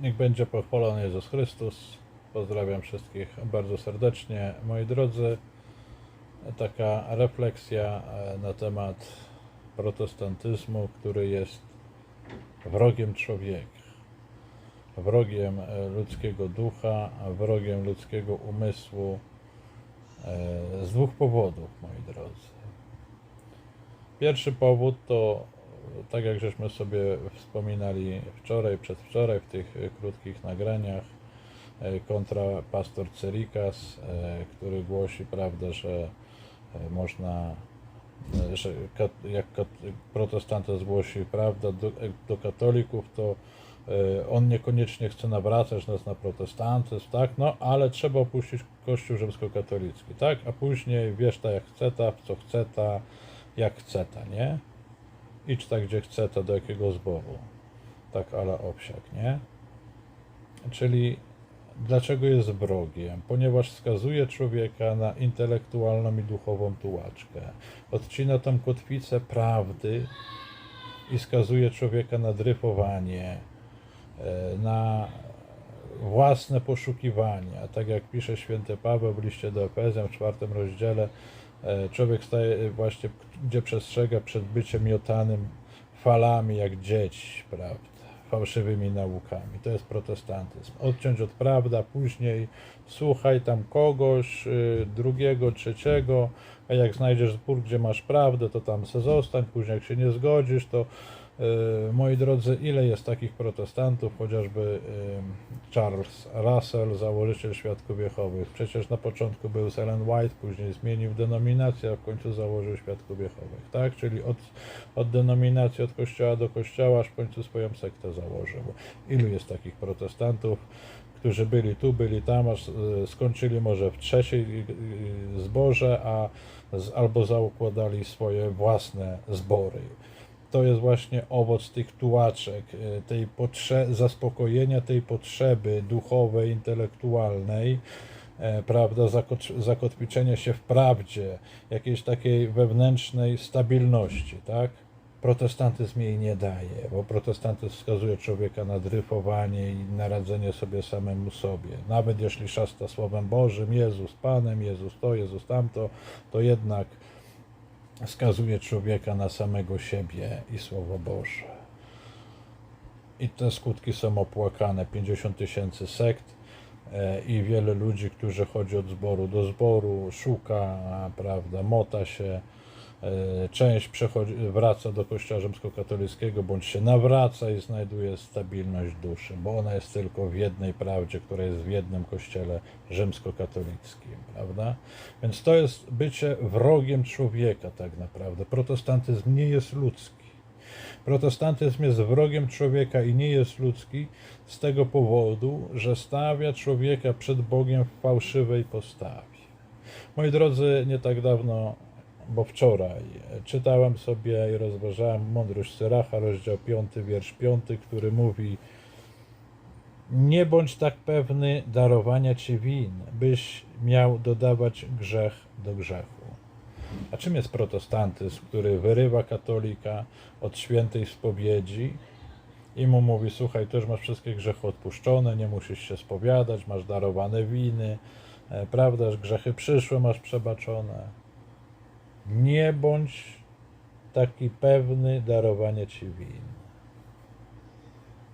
Niech będzie pochwalony Jezus Chrystus. Pozdrawiam wszystkich bardzo serdecznie. Moi drodzy, taka refleksja e, na temat protestantyzmu, który jest wrogiem człowieka, wrogiem e, ludzkiego ducha, wrogiem ludzkiego umysłu e, z dwóch powodów, moi drodzy. Pierwszy powód to, tak jak żeśmy sobie wspominali wczoraj, przedwczoraj w tych krótkich nagraniach, e, kontra pastor Cerikas, e, który głosi, prawda, że e, można, że jak kat- protestantyzm głosi prawda do, do katolików, to on niekoniecznie chce nawracać nas na protestantyzm, tak, no ale trzeba opuścić kościół rzymskokatolicki, tak, a później wiesz ta jak chce ta, co chce ta, jak chce ta, nie? Idź tak gdzie chce ta, do jakiego zboru, tak ala owsiak, nie? Czyli dlaczego jest wrogiem? Ponieważ skazuje człowieka na intelektualną i duchową tułaczkę. Odcina tam kotwicę prawdy i skazuje człowieka na dryfowanie, e, na własne poszukiwania. Tak jak pisze święty Paweł w liście do Efezjan w czwartym rozdziale, człowiek staje właśnie, gdzie przestrzega przed byciem miotanym falami jak dzieci, prawda? Fałszywymi naukami. To jest protestantyzm. Odciąć od prawdy, a później słuchaj tam kogoś, y, drugiego, trzeciego, a jak znajdziesz zbór, gdzie masz prawdę, to tam se zostań, później jak się nie zgodzisz, to moi drodzy, ile jest takich protestantów, chociażby y, Charles Russell, założyciel Świadków Jehowych. Przecież na początku był Ellen White, później zmienił denominację, a w końcu założył Świadków Jehowych, tak? Czyli od, od denominacji, od kościoła do kościoła, aż w końcu swoją sektę założył. Ilu jest takich protestantów, którzy byli tu, byli tam, aż y, skończyli może w trzeciej zborze, a albo zaukładali swoje własne zbory to jest właśnie owoc tych tułaczek, y, tej potrze- zaspokojenia tej potrzeby duchowej, intelektualnej, e, prawda, zakot- zakotwiczenia się w prawdzie, jakiejś takiej wewnętrznej stabilności, tak? Protestantyzm jej nie daje, bo protestantyzm wskazuje człowieka na dryfowanie i na radzenie sobie samemu sobie. Nawet jeśli szasta Słowem Bożym, Jezus Panem, Jezus to, Jezus tamto, to jednak skazuje człowieka na samego siebie i Słowo Boże. I te skutki są opłakane. 50 tysięcy sekt e, i wiele ludzi, którzy chodzi od zboru do zboru, szuka, prawda, mota się. E, Część przechodzi, wraca do kościoła rzymskokatolickiego, bądź się nawraca i znajduje stabilność duszy, bo ona jest tylko w jednej prawdzie, która jest w jednym kościele rzymskokatolickim, prawda? Więc to jest bycie wrogiem człowieka tak naprawdę. Protestantyzm nie jest ludzki. Protestantyzm jest wrogiem człowieka i nie jest ludzki z tego powodu, że stawia człowieka przed Bogiem w fałszywej postawie. Moi drodzy, nie tak dawno, bo wczoraj czytałem sobie i rozważałem Mądrość Syracha, rozdział 5, wiersz 5, który mówi nie bądź tak pewny darowania ci win, byś miał dodawać grzech do grzechu. A czym jest protestantyzm, który wyrywa katolika od świętej spowiedzi i mu mówi: Słuchaj, też masz wszystkie grzechy odpuszczone, nie musisz się spowiadać, masz darowane winy, e, prawda, grzechy przyszłe masz przebaczone. Nie bądź taki pewny darowania ci win.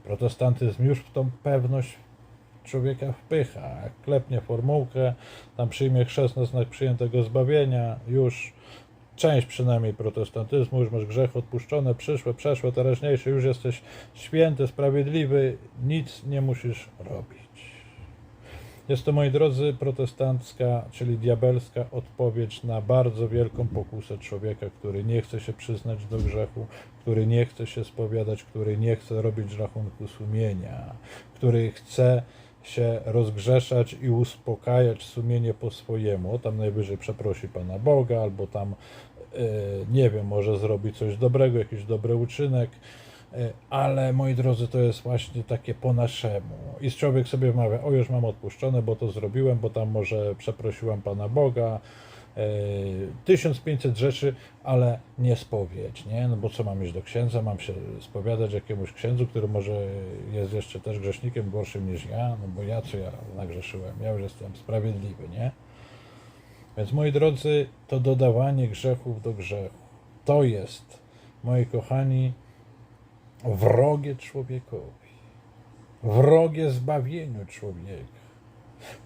Protestantyzm już w tą pewność człowieka wpycha. Klepnie formułkę, tam przyjmie chrzest na znak przyjętego zbawienia, już część przynajmniej protestantyzmu, już masz grzech odpuszczone, przyszłe, przeszłe, teraźniejsze, już jesteś święty, sprawiedliwy, nic nie musisz robić. Jest to, moi drodzy, protestancka, czyli diabelska odpowiedź na bardzo wielką pokusę człowieka, który nie chce się przyznać do grzechu, który nie chce się spowiadać, który nie chce robić rachunku sumienia, który chce się rozgrzeszać i uspokajać sumienie po swojemu. Tam najwyżej przeprosi Pana Boga, albo tam, e, nie wiem, może zrobi coś dobrego, jakiś dobry uczynek. E, Ale moi drodzy, to jest właśnie takie po naszemu. I człowiek sobie wmawia, o już mam odpuszczone, bo to zrobiłem, bo tam może przeprosiłam Pana Boga, e, 1500 rzeczy, ale nie spowiedź, nie? No bo co mam iść do księdza, mam się spowiadać jakiemuś księdzu, który może jest jeszcze też grzesznikiem gorszym niż ja, no bo ja co ja nagrzeszyłem, ja już jestem sprawiedliwy, nie? Więc moi drodzy, to dodawanie grzechów do grzechu, to jest, moi kochani, wrogie człowiekowi, wrogie zbawieniu człowieka.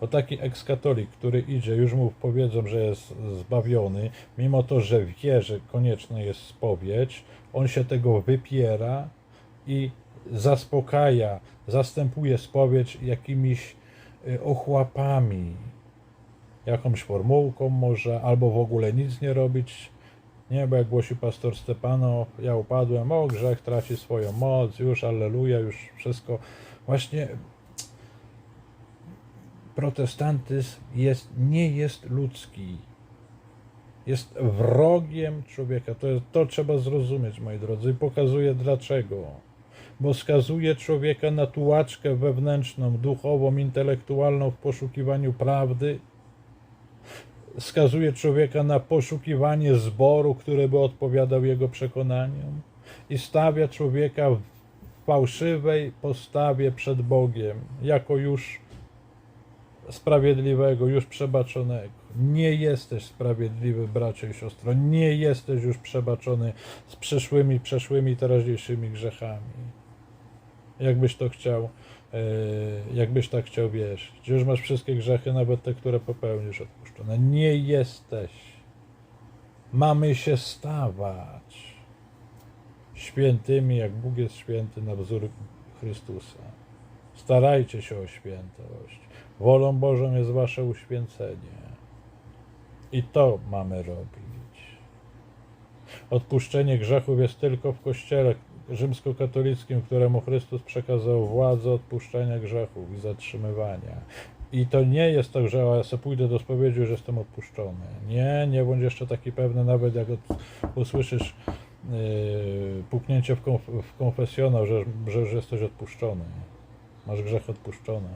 Bo taki ekskatolik, który idzie, już mu powiedzą, że jest zbawiony, mimo to, że wie, że konieczna jest spowiedź, on się tego wypiera i zaspokaja, zastępuje spowiedź jakimiś y, ochłapami, jakąś formułką może, albo w ogóle nic nie robić. Nie, bo jak głosi pastor Stepano, ja upadłem, o grzech traci swoją moc, już alleluja, już wszystko. Właśnie protestantyzm jest, nie jest ludzki. Jest wrogiem człowieka. To, to trzeba zrozumieć, moi drodzy, i pokazuje dlaczego. Bo skazuje człowieka na tułaczkę wewnętrzną, duchową, intelektualną w poszukiwaniu prawdy. Skazuje człowieka na poszukiwanie zboru, który by odpowiadał jego przekonaniom. I stawia człowieka w fałszywej postawie przed Bogiem, jako już sprawiedliwego, już przebaczonego. Nie jesteś sprawiedliwy, bracie i siostro. Nie jesteś już przebaczony z przyszłymi, przeszłymi, teraźniejszymi grzechami. Jakbyś to chciał, e, jakbyś tak chciał wierzyć. Już masz wszystkie grzechy, nawet te, które popełnisz, odpuszczone. Nie jesteś. Mamy się stawać świętymi, jak Bóg jest święty na wzór Chrystusa. Starajcie się o świętość. Wolą Bożą jest wasze uświęcenie. I to mamy robić. Odpuszczenie grzechów jest tylko w Kościele rzymskokatolickim, któremu Chrystus przekazał władzę odpuszczenia grzechów i zatrzymywania. I to nie jest tak, że ja sobie pójdę do spowiedzi, że jestem odpuszczony. Nie, nie bądź jeszcze taki pewny, nawet jak usłyszysz yy, puknięcie w, konf, w konfesjonał, że, że już jesteś odpuszczony. Masz grzech odpuszczony,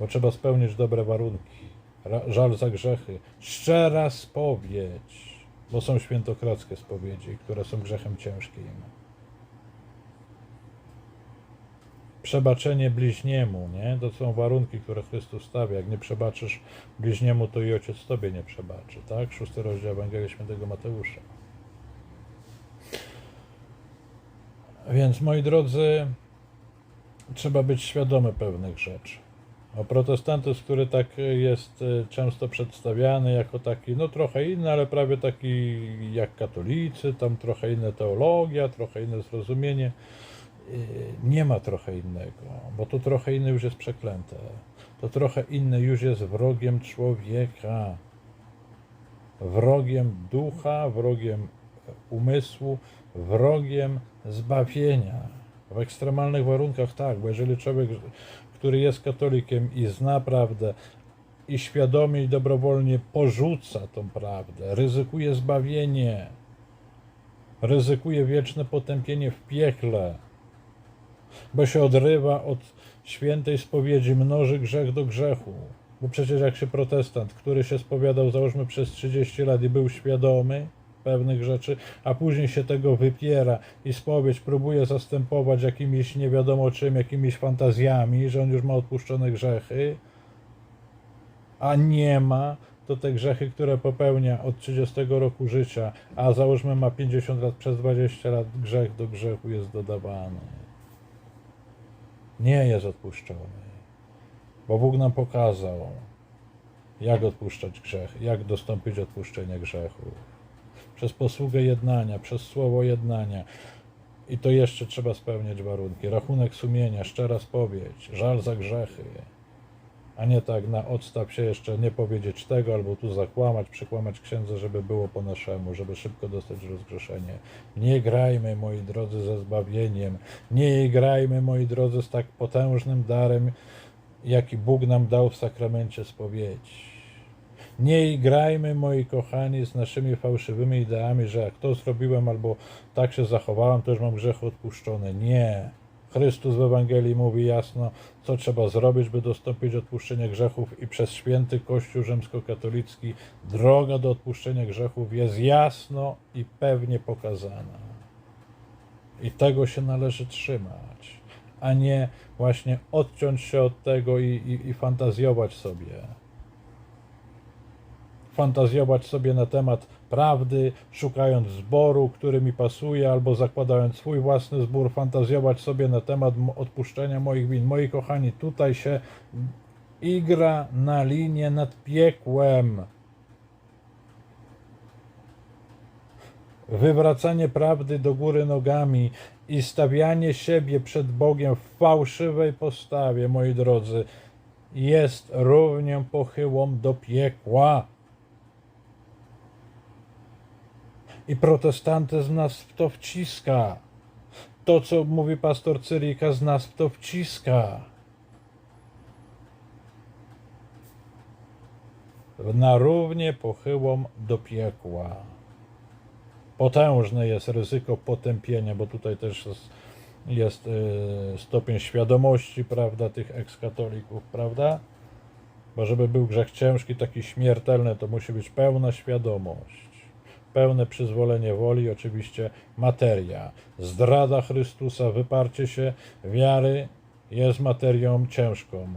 bo trzeba spełnić dobre warunki. Ra, żal za grzechy. Szczera spowiedź, bo są świętokradzkie spowiedzi, które są grzechem ciężkim. Przebaczenie bliźniemu, nie? To są warunki, które Chrystus stawia. Jak nie przebaczysz bliźniemu, to i ojciec tobie nie przebaczy, tak? Szósty rozdział Ewangelii Świętego Mateusza. Więc moi drodzy, trzeba być świadomy pewnych rzeczy. A protestantyzm, który tak jest e, często przedstawiany jako taki, no trochę inny, ale prawie taki jak katolicy, tam trochę inna teologia, trochę inne zrozumienie, nie ma trochę innego, bo to trochę inne już jest przeklęte. To trochę inne już jest wrogiem człowieka, wrogiem ducha, wrogiem umysłu, wrogiem zbawienia. W ekstremalnych warunkach tak, bo jeżeli człowiek, który jest katolikiem i zna prawdę, i świadomie i dobrowolnie porzuca tą prawdę, ryzykuje zbawienie, ryzykuje wieczne potępienie w piekle, bo się odrywa od świętej spowiedzi, mnoży grzech do grzechu. Bo przecież jak się protestant, który się spowiadał, załóżmy przez 30 lat i był świadomy, pewnych rzeczy, a później się tego wypiera i spowiedź próbuje zastępować jakimiś nie wiadomo czym, jakimiś fantazjami, że on już ma odpuszczone grzechy, a nie ma, to te grzechy, które popełnia od 30 roku życia, a załóżmy ma 50 lat, przez 20 lat grzech do grzechu jest dodawany. Nie jest odpuszczony, bo Bóg nam pokazał, jak odpuszczać grzech, jak dostąpić odpuszczenia grzechów przez posługę jednania, przez słowo jednania. I to jeszcze trzeba spełniać warunki. Rachunek sumienia, szczera spowiedź, żal za grzechy. A nie tak na odstaw się jeszcze nie powiedzieć tego, albo tu zakłamać, przekłamać księdza, żeby było po naszemu, żeby szybko dostać rozgrzeszenie. Nie grajmy, moi drodzy, ze zbawieniem. Nie grajmy, moi drodzy, z tak potężnym darem, jaki Bóg nam dał w sakramencie spowiedzi. Nie igrajmy, moi kochani, z naszymi fałszywymi ideami, że jak to zrobiłem albo tak się zachowałem, to już mam grzech odpuszczony. Nie. Chrystus w Ewangelii mówi jasno, co trzeba zrobić, by dostąpić odpuszczenia grzechów i przez święty Kościół rzymskokatolicki droga do odpuszczenia grzechów jest jasno i pewnie pokazana. I tego się należy trzymać, a nie właśnie odciąć się od tego i, i, i fantazjować sobie. Fantazjować sobie na temat prawdy, szukając zboru, który mi pasuje, albo zakładając swój własny zbór, fantazjować sobie na temat odpuszczenia moich win. Moi kochani, tutaj się igra na linię nad piekłem. wywracanie prawdy do góry nogami i stawianie siebie przed Bogiem w fałszywej postawie, moi drodzy, jest równią pochyłą do piekła. I protestantyzm nas w to wciska. To, co mówi pastor Cyrika, z nas w to wciska. Na równie pochyłą do piekła potężne jest ryzyko potępienia, bo tutaj też jest, jest y, stopień świadomości, prawda, tych ekskatolików, prawda? Bo żeby był grzech ciężki, taki śmiertelny, to musi być pełna świadomość, pełne przyzwolenie woli, oczywiście materia. Zdrada Chrystusa, wyparcie się wiary jest materią ciężką.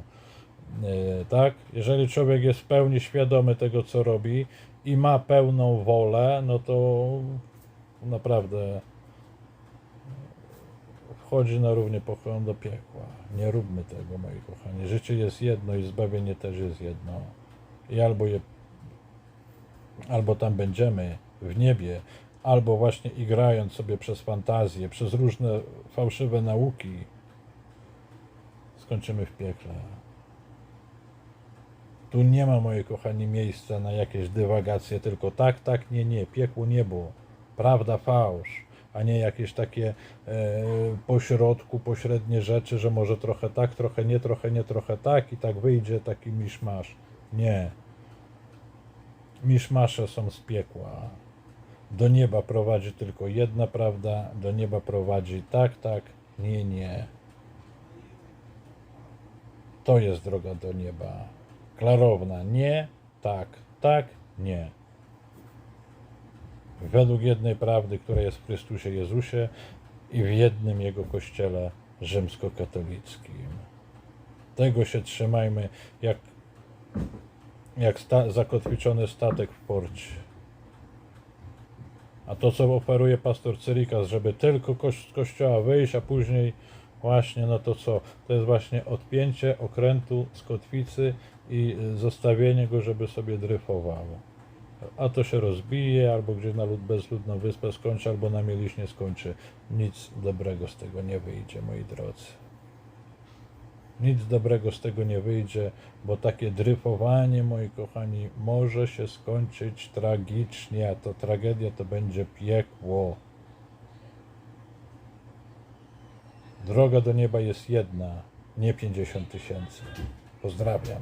Yy, tak? Jeżeli człowiek jest w pełni świadomy tego, co robi i ma pełną wolę, no to naprawdę wchodzi na równie pochyłą do piekła. Nie róbmy tego, moi kochani. Życie jest jedno i zbawienie też jest jedno. I albo je, albo tam będziemy w niebie, albo właśnie igrając sobie przez fantazję, przez różne fałszywe nauki, skończymy w piekle. Tu nie ma, moi kochani, miejsca na jakieś dywagacje, tylko tak, tak, nie, nie, piekło, niebo, prawda, fałsz, a nie jakieś takie e, pośrodku, pośrednie rzeczy, że może trochę tak, trochę nie, trochę nie, trochę tak i tak wyjdzie taki miszmasz. Nie. Miszmasze są z piekła. Do nieba prowadzi tylko jedna prawda, do nieba prowadzi tak, tak, nie, nie. To jest droga do nieba. Klarowna. Nie, tak, tak, nie. Według jednej prawdy, która jest w Chrystusie Jezusie i w jednym Jego Kościele rzymskokatolickim. Tego się trzymajmy jak, jak sta, zakotwiczony statek w porcie. A to, co oferuje pastor Cyrikas, żeby tylko koś- z kościoła wyjść, a później właśnie, no to co? To jest właśnie odpięcie okrętu z kotwicy i zostawienie go, żeby sobie dryfowało. A to się rozbije, albo gdzie na lud bezludną wyspę skończy, albo na mieliśnie skończy. Nic dobrego z tego nie wyjdzie, moi drodzy. Nic dobrego z tego nie wyjdzie, bo takie dryfowanie, moi kochani, może się skończyć tragicznie, a to tragedia to będzie piekło. Droga do nieba jest jedna, nie 50 tysięcy. Pozdrawiam.